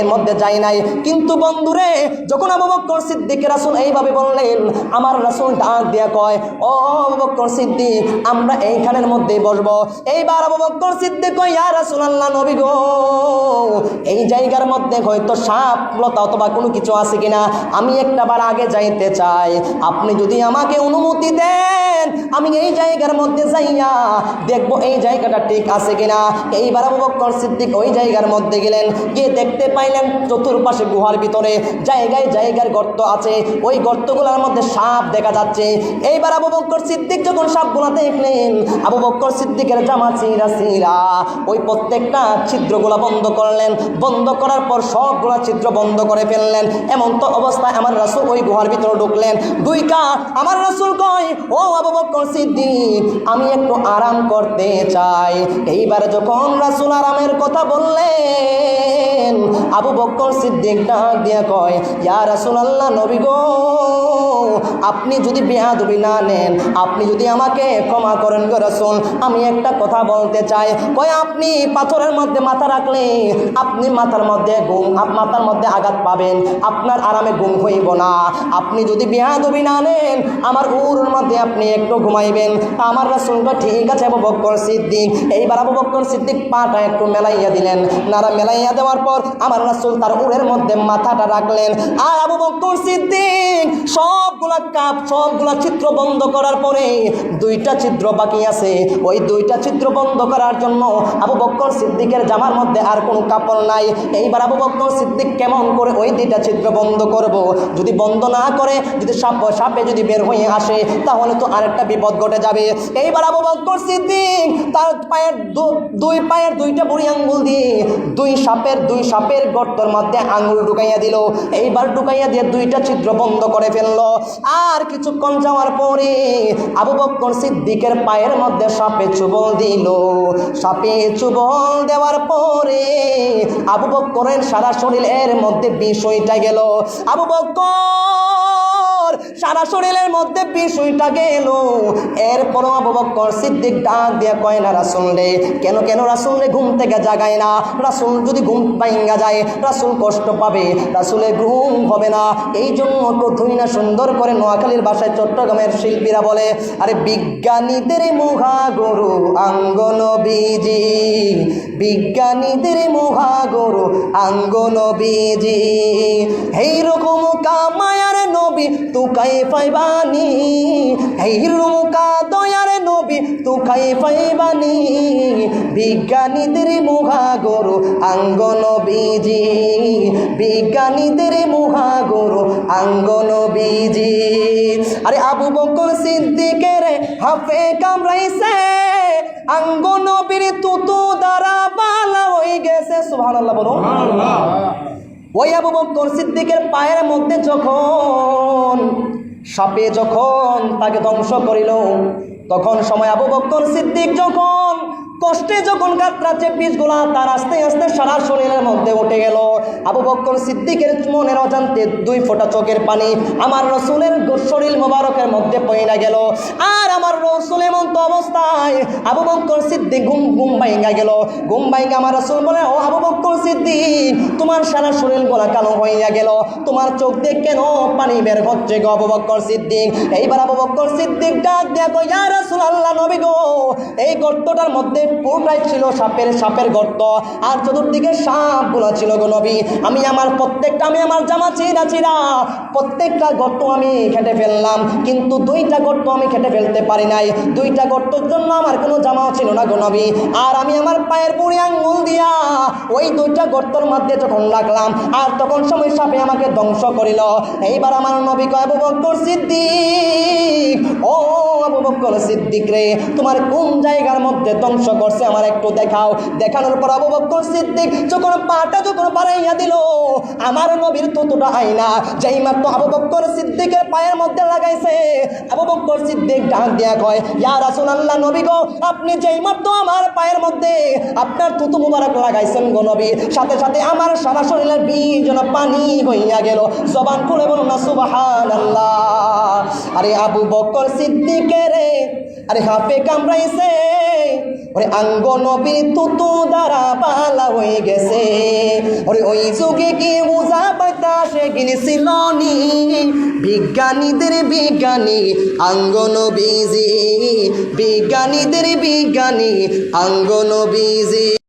এর মধ্যে যাই নাই। কিন্তু বন্ধুরে, যখন আবু বক্কর সিদ্দিক রাসুল এইভাবে বললেন, আমার রাসুল ডাক দিয়া কয়, ও আবু বক্কর সিদ্দিক, আমরা এইখানের মধ্যে বসবো। এইবার আবু বক্কর সিদ্দিক কয়, ইয়া রাসুল আল্লাহ নবী গো, এই জায়গার মধ্যে হয়তো সাপ লতা অথবা কোনো কিছু আছে কিনা? আমি একটা বার আগে যাইতে চাই। আপনি যদি আমাকে অনুমতি দেন, আমি এই জায়গার মধ্যে যাইয়া দেখব এই জায়গাটা ঠিক আছে কিনা? এইবার আবু বক্কর সিদ্দিক ওই জায়গার মধ্যে গেলেন। গিয়ে দেখতে পাইলেন চতুর্পাশে গুহার ভিতরে। জায়গায় জায়গার গর্ত আছে। ওই গর্তগুলোর মধ্যে সাপ দেখা যাচ্ছে। এইবার আবু বক্কর সিদ্দিক যখন সাপগুলা দেখলেন, আবু বক্কর সিদ্দিকের জামা চিরা চিরা ওই প্রত্যেকটা ছিদ্রগুলা বন্ধ করলেন। বন্ধ করার পর সবগুলা ছিদ্র বন্ধ করে ফেললেন। এমন তো অবস্থায় আমার রাসুল ওই গুহার ভিতরে ঢুকলেন। দুই কা আমার রাসুল কয় ও আবু বক্কর সিদ্দিক, আমি একটু আরাম করতে চাই। এইবার যখন রাসুল আরামের কথা বললেন আবু বক্কর সিদ্দিক ডাক দিয়া কয় ইয়া রাসুল আল্লাহ নবী গো! আপনি যদি বেয়াদবি না নেন, আপনি যদি আমাকে ক্ষমা করেন রাসুল, আমি একটা কথা বলতে চাই। কয়, আপনি পাথরের মধ্যে মাথা রাখলে আপনি মাথার মধ্যে ঘুম মাথার মধ্যে আঘাত পাবেন। আপনার আরামে ঘুম হইব না। আপনি যদি বেয়াদবি না নেন, আমার উরুর মধ্যে আপনি একটু ঘুমাইবেন। আমার রাসুলটা ঠিক আছে, আবু বক্কর সিদ্দিক। এইবার আবু বক্কর সিদ্দিক পাটা একটু মেলাইয়া দিলেন। নারা মেলাইয়া দেওয়ার পর আমার রাসুল তার উড়ের মধ্যে মাথাটা রাখলেন। আর আবু বক্কর সিদ্দিক সবগুলা কাপ, সবগুলা চিত্র বন্ধ করার পরে দুইটা চিত্র বাকি আছে। ওই দুইটা চিত্র বন্ধ করার জন্য আবু বক্কর সিদ্দিকের জামার মধ্যে আর কোনো কাপড় নাই। এইবার আবু বক্কর সিদ্দিক কেমন করে ওই দুইটা চিত্র বন্ধ করব? যদি বন্ধ না করে, যদি সাপ, সাপে যদি বের হয়ে আসে, তাহলে তো আরেকটা বিপদ ঘটে যাবে। এইবার আবু বক্কর সিদ্দিক তার পায়ের দুই পায়ের দুইটা বুড়ি আঙ্গুল দিয়ে দুই সাপের দুই সাপের গর্তর মধ্যে আঙ্গুল ঢুকাইয়া দিল। এইবার ঢুকাইয়া দিয়ে দুইটা ছিদ্র বন্ধ করে ফেলল। আর কিছুক্ষণ যাওয়ার পরে আবু বক্কর সিদ্দিকের পায়ের মধ্যে সাপে চুবল দিল। সাপে চুবল দেওয়ার পরে আবু বক্করের সারা শরীরের মধ্যে বিষয়টা গেল। আবু বক্কর! সারা শরীরের মধ্যে বিষয়টা গেল। এরপরও আবু বক্কর সিদ্দিক ডাক দিয়ে কয়, না রাসুল রে, কেন কেন রাসুল রে ঘুম থেকে জাগায় না? রাসুল যদি ঘুম ভাঙ্গা যায়, রাসুল কষ্ট পাবে, রাসুলের ঘুম হবে না। এই জন্য প্রথমই না সুন্দর করে নোয়াখালীর বাসায় চট্টগ্রামের শিল্পীরা বলে, আরে বিজ্ঞানীদের মুখা গরু আঙ্গন বিজি, বিজ্ঞানীদের মুখা গরু আঙ্গন বিজি। এইরকম তুকাই পাইবানি এইরকম কা দয়ার নবী তুকাই পাইবানি বিজ্ঞানীদের মুখা গরু, আঙ্গন বিজি। বিজ্ঞানীদের মুখা গরু, আঙ্গন বিজি। আরে আবু বকর সিদ্দিকের হাফে কামড়াইছে আঙ্গ নবীর তুতু দ্বারা বালা হয়ে গেছে। সুবহানাল্লাহ বলো। ওই আবু বক্কর সিদ্দিকের পায়ের মধ্যে যখন সাপে যখন তাকে ধ্বংস করিল, তখন সময় আবু বক্কর সিদ্দিক যখন কষ্টে যখন কাতরাচ্ছে বীজগুলা তার আস্তে আস্তে সারা শরীরের মধ্যে উঠে গেল। আবু বক্কর সিদ্দিকের মনের অজান্তে দুই ফোঁটা চোখের পানি আমার রসুলের শরীর মোবারকের মধ্যে পয়না গেল। আর আমার রসুল এমন তো অবস্থায় আবু বকর সিদ্দিক ঘুম ঘুম বাইঙ্গা গেল। ঘুম বাইঙ্গা আমার রসুল বলে, ও আবু বকর সিদ্দিক, তোমার সারা শরীর গোলা কালো হইয়া গেল। তোমার চোখ দিয়ে কেন পানি বের হচ্ছে গো আবু বকর সিদ্দিক? এইবার আবু বকর সিদ্দিক ডাক দিয়া কই ইয়া রাসূলুল্লাহ নবী গো, এই গর্তটার মধ্যে পুরোটাই ছিল সাপের সাপের গর্ত। আর চতুর্দিকে সাপ সাপগুলো ছিল গো নবী। আমি আমার প্রত্যেকটা, আমি আমার জামা চিরা চিরা প্রত্যেকটা গর্ত আমি খেটে ফেললাম, কিন্তু দুইটা গর্ত আমি খেটে ফেলতে পারি নাই। দুইটা গর্তর জন্য আমার কোনো জামাও ছিল না গো নবী। আর আমি আমার পায়ের বুড়ি আঙ্গুল দিয়া ওই দুইটা গর্তর মধ্যে যখন লাগলাম আর তখন সময় সাপে আমাকে ধ্বংস করিল। এইবার আমার নবী কয় বকর সিদ্দিক, ও আবু বকর সিদ্দিক রে, তোমার কোন জায়গার মধ্যে ধ্বংস করছে আমার একটু দেখাও। দেখানোর পর আবু বকর সিদ্দিক যখন পাটা যখন বাড়াইয়া দিল, আমার নবীর তুতুটা আইনা যেই মাত্র আবু বকর সিদ্দিকের পায়ের মধ্যে লাগাইছে। আবু বকর সিদ্দিক ডাক দিয়া কয়, ইয়া রাসূলুল্লাহ, নবী গো, আপনি যেই মাত্র আমার পায়ের মধ্যে আপনার তুতু মুবারক লাগাইছেন গো নবী, সাথে সাথে আমার সারা শরীরের বীজ পানি হইয়া গেল। জবান খুলে বলুন না, সুবহানাল্লাহ। আরে আবু বকর সিদ্দিকের আরে হাফে কামড়াইছে। ওরে আঙ্গ নবীর তুতু দ্বারা পালা হয়ে গেছে। ওরে ওই যুগে কি বুঝা পাইতা সে কিনেছিল নি? বিজ্ঞানীদের বিজ্ঞানী আঙ্গ নবীজি বিজ্ঞানীদের বিজ্ঞানী আঙ্গ নবীজি